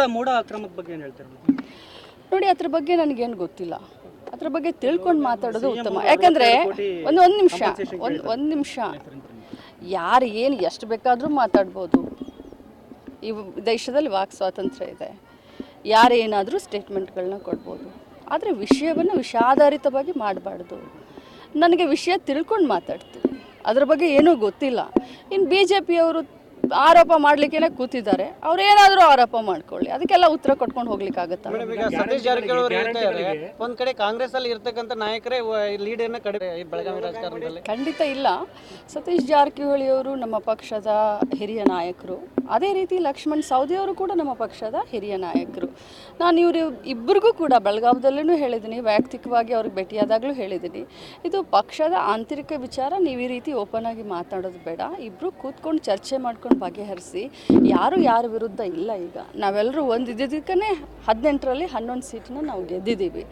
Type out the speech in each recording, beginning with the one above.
ಮೂಡ ಮೋಡ ಅಕ್ರಮದ ಬಗ್ಗೆ ಏನು ಹೇಳ್ತಾರೆ ನೋಡಿ ಅದ್ರ ಬಗ್ಗೆ ನನಗೇನು ಗೊತ್ತಿಲ್ಲ. ಅದ್ರ ಬಗ್ಗೆ ತಿಳ್ಕೊಂಡು ಮಾತಾಡೋದು ಉತ್ತಮ. ಯಾಕಂದ್ರೆ ಒಂದು ಒಂದು ನಿಮಿಷ ಒಂದು ಒಂದು ನಿಮಿಷ. ಯಾರು ಏನು ಎಷ್ಟು ಬೇಕಾದರೂ ಮಾತಾಡ್ಬೋದು. ಈ ದೇಶದಲ್ಲಿ ವಾಕ್ ಸ್ವಾತಂತ್ರ್ಯ ಇದೆ. ಯಾರೇನಾದರೂ ಸ್ಟೇಟ್ಮೆಂಟ್ಗಳನ್ನ ಕೊಡ್ಬೋದು. ಆದರೆ ವಿಷಯವನ್ನು ವಿಷಾಧಾರಿತವಾಗಿ ಮಾಡಬಾರ್ದು. ನನಗೆ ವಿಷಯ ತಿಳ್ಕೊಂಡು ಮಾತಾಡ್ತೀನಿ. ಅದ್ರ ಬಗ್ಗೆ ಏನೂ ಗೊತ್ತಿಲ್ಲ. ಇನ್ನು ಬಿ ಜೆ ಪಿಯವರು ಆರೋಪ ಮಾಡ್ಲಿಕ್ಕೆ ಕೂತಿದ್ದಾರೆ. ಅವ್ರು ಏನಾದರೂ ಆರೋಪ ಮಾಡ್ಕೊಳ್ಳಿ. ಅದಕ್ಕೆಲ್ಲ ಉತ್ತರ ಕೊಟ್ಕೊಂಡು ಹೋಗ್ಲಿಕ್ಕಾಗತ್ತಾ? ಸತೀಶ್ ಜಾರಕಿಹೊಳಿ ಅವರು ಹೇಳ್ತಾ ಇದ್ದಾರೆ ಒಂದ್ ಕಡೆ ಕಾಂಗ್ರೆಸ್ ಅಲ್ಲಿ ಇರ್ತಕ್ಕಂಥ ನಾಯಕರೇ ಲೀಡರ್ನ ಕಡಿಮೆ ಬೆಳಗಾವಿ ರಾಜಕಾರಣದಲ್ಲಿ. ಖಂಡಿತ ಇಲ್ಲ. ಸತೀಶ್ ಜಾರಕಿಹೊಳಿ ಅವರು ನಮ್ಮ ಪಕ್ಷದ ಹಿರಿಯ ನಾಯಕರು. ಅದೇ ರೀತಿ ಲಕ್ಷ್ಮಣ್ ಸೌದಿ ಅವರು ಕೂಡ ನಮ್ಮ ಪಕ್ಷದ ಹಿರಿಯ ನಾಯಕರು. ನಾನು ಇವರು ಇಬ್ಬರಿಗೂ ಕೂಡ ಬೆಳಗಾವದಲ್ಲೂ ಹೇಳಿದ್ದೀನಿ, ವೈಯಕ್ತಿಕವಾಗಿ ಅವ್ರಿಗೆ ಭೇಟಿಯಾದಾಗಲೂ ಹೇಳಿದ್ದೀನಿ. ಇದು ಪಕ್ಷದ ಆಂತರಿಕ ವಿಚಾರ, ನೀವು ಈ ರೀತಿ ಓಪನ್ ಆಗಿ ಮಾತಾಡೋದು ಬೇಡ. ಇಬ್ಬರು ಕೂತ್ಕೊಂಡು ಚರ್ಚೆ ಮಾಡ್ಕೊಂಡು ಬಗೆಹರಿಸಿ, ಯಾರು ಯಾರ ವಿರುದ್ಧ ಇಲ್ಲ ಈಗ. ನಾವೆಲ್ಲರೂ ಒಂದು ಇದ್ದಿದ್ದಕ್ಕೇ ಹದಿನೆಂಟರಲ್ಲಿ ಹನ್ನೊಂದು ಸೀಟನ್ನ ನಾವು ಗೆದ್ದಿದ್ದೀವಿ.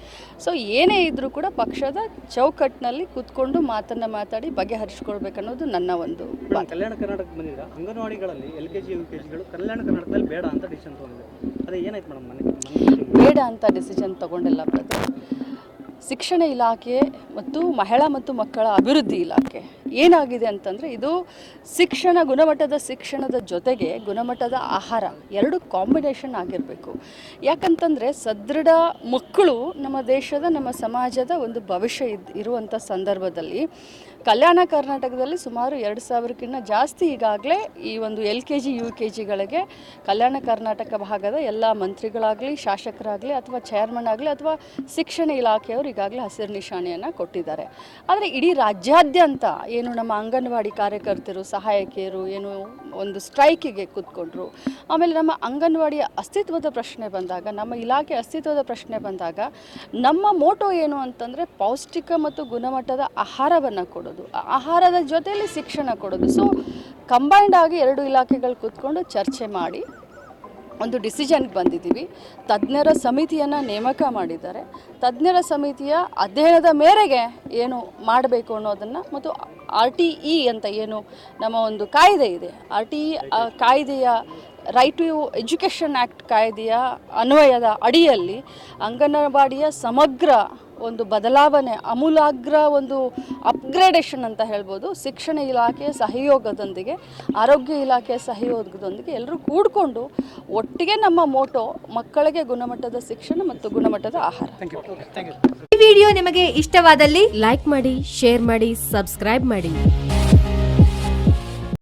ಸೊ ಏನೇ ಇದ್ದರೂ ಕೂಡ ಪಕ್ಷದ ಚೌಕಟ್ಟಿನಲ್ಲಿ ಕೂತ್ಕೊಂಡು ಮಾತನ್ನು ಮಾತಾಡಿ ಬಗೆಹರಿಸ್ಕೊಳ್ಬೇಕನ್ನೋದು ನನ್ನ ಒಂದು ಕಲ್ಯಾಣ ಕರ್ನಾಟಕ ಬಂದಿದ್ದ ಅಂಗನವಾಡಿಗಳಲ್ಲಿ ಎಲ್ ಕೆ ಜಿ ಯು ಕರ್ನಾಟಕದಲ್ಲಿ ಬೇಡ ಅಂತ ಡಿಸಿಷನ್ ತೊಗೊಂಡಿದೆ. ಅದೇ ಏನಾಯ್ತು ಮೇಡಮ್ ಮನೆ ಬೇಡ ಅಂತ ಡಿಸಿಷನ್ ತಗೊಂಡಿಲ್ಲ ಶಿಕ್ಷಣ ಇಲಾಖೆ ಮತ್ತು ಮಹಿಳಾ ಮತ್ತು ಮಕ್ಕಳ ಅಭಿವೃದ್ಧಿ ಇಲಾಖೆ ಏನಾಗಿದೆ ಅಂತಂದರೆ ಇದು ಶಿಕ್ಷಣ ಗುಣಮಟ್ಟದ ಶಿಕ್ಷಣದ ಜೊತೆಗೆ ಗುಣಮಟ್ಟದ ಆಹಾರ ಎರಡು ಕಾಂಬಿನೇಷನ್ ಆಗಿರಬೇಕು. ಯಾಕಂತಂದರೆ ಸದೃಢ ಮಕ್ಕಳು ನಮ್ಮ ದೇಶದ, ನಮ್ಮ ಸಮಾಜದ ಒಂದು ಭವಿಷ್ಯ ಇದ್ ಇರುವಂಥ ಸಂದರ್ಭದಲ್ಲಿ ಕಲ್ಯಾಣ ಕರ್ನಾಟಕದಲ್ಲಿ ಸುಮಾರು ಎರಡು ಸಾವಿರಕ್ಕಿಂತ ಜಾಸ್ತಿ ಈಗಾಗಲೇ ಈ ಒಂದು L K G, U K ಜಿಗಳಿಗೆ Kalyana Karnataka ಭಾಗದ ಎಲ್ಲ ಮಂತ್ರಿಗಳಾಗಲಿ, ಶಾಸಕರಾಗಲಿ ಅಥವಾ ಚೇರ್ಮನ್ ಆಗಲಿ ಅಥವಾ ಶಿಕ್ಷಣ ಇಲಾಖೆಯವರು ಈಗಾಗಲೇ ಹಸಿರು ನಿಶಾನೆಯನ್ನು ಕೊಟ್ಟಿದ್ದಾರೆ. ಆದರೆ ಇಡೀ ರಾಜ್ಯಾದ್ಯಂತ ಏನು ನಮ್ಮ ಅಂಗನವಾಡಿ ಕಾರ್ಯಕರ್ತರು, ಸಹಾಯಕಿಯರು ಏನು ಒಂದು ಸ್ಟ್ರೈಕಿಗೆ ಕೂತ್ಕೊಂಡ್ರು. ಆಮೇಲೆ ನಮ್ಮ ಅಂಗನವಾಡಿಯ ಅಸ್ತಿತ್ವದ ಪ್ರಶ್ನೆ ಬಂದಾಗ, ನಮ್ಮ ಇಲಾಖೆ ಅಸ್ತಿತ್ವದ ಪ್ರಶ್ನೆ ಬಂದಾಗ ನಮ್ಮ ಮೋಟೋ ಏನು ಅಂತಂದರೆ ಪೌಷ್ಟಿಕ ಮತ್ತು ಗುಣಮಟ್ಟದ ಆಹಾರವನ್ನು ಕೊಡೋದು. ಆ ಆಹಾರದ ಜೊತೆಯಲ್ಲಿ ಶಿಕ್ಷಣ ಕೊಡೋದು. ಸೊ ಕಂಬೈಂಡ್ ಆಗಿ ಎರಡು ಇಲಾಖೆಗಳು ಕೂತ್ಕೊಂಡು ಚರ್ಚೆ ಮಾಡಿ, ಒಂದು ಡಿಸಿಷನ್ಗೆ ಬಂದಿದ್ದೀವಿ. ತಜ್ಞರ ಸಮಿತಿಯನ್ನು ನೇಮಕ ಮಾಡಿದ್ದಾರೆ. ತಜ್ಞರ ಸಮಿತಿಯ ಅಧ್ಯಯನದ ಮೇರೆಗೆ ಏನು ಮಾಡಬೇಕು ಅನ್ನೋದನ್ನು ಮತ್ತು ಆರ್ ಟಿ ಇ ಅಂತ ಏನು ನಮ್ಮ ಒಂದು ಕಾಯ್ದೆ ಇದೆ. ಆರ್ ಟಿ ಇ ಕಾಯ್ದೆಯ ರೈಟ್ ಟು ಎಜುಕೇಷನ್ ಆ್ಯಕ್ಟ್ ಕಾಯ್ದೆಯ ಅನ್ವಯದ ಅಡಿಯಲ್ಲಿ ಅಂಗನವಾಡಿಯ ಸಮಗ್ರ ಒಂದು ಬದಲಾವಣೆ ಅಮೂಲಾಗ್ರ ಒಂದು ಅಪ್ಗ್ರೇಡೇಷನ್ ಅಂತ ಹೇಳ್ಬೋದು. ಶಿಕ್ಷಣ ಇಲಾಖೆಯ ಸಹಯೋಗದೊಂದಿಗೆ ಆರೋಗ್ಯ ಇಲಾಖೆಯ ಸಹಯೋಗದೊಂದಿಗೆ ಎಲ್ಲರೂ ಕೂಡಿಕೊಂಡು ಒಟ್ಟಿಗೆ ನಮ್ಮ ಮೋಟೋ ಮಕ್ಕಳಿಗೆ ಗುಣಮಟ್ಟದ ಶಿಕ್ಷಣ ಮತ್ತು ಗುಣಮಟ್ಟದ ಆಹಾರ. ಈ ವಿಡಿಯೋ ನಿಮಗೆ ಇಷ್ಟವಾದಲ್ಲಿ ಲೈಕ್ ಮಾಡಿ ಶೇರ್ ಮಾಡಿ ಸಬ್ಸ್ಕ್ರೈಬ್ ಮಾಡಿ.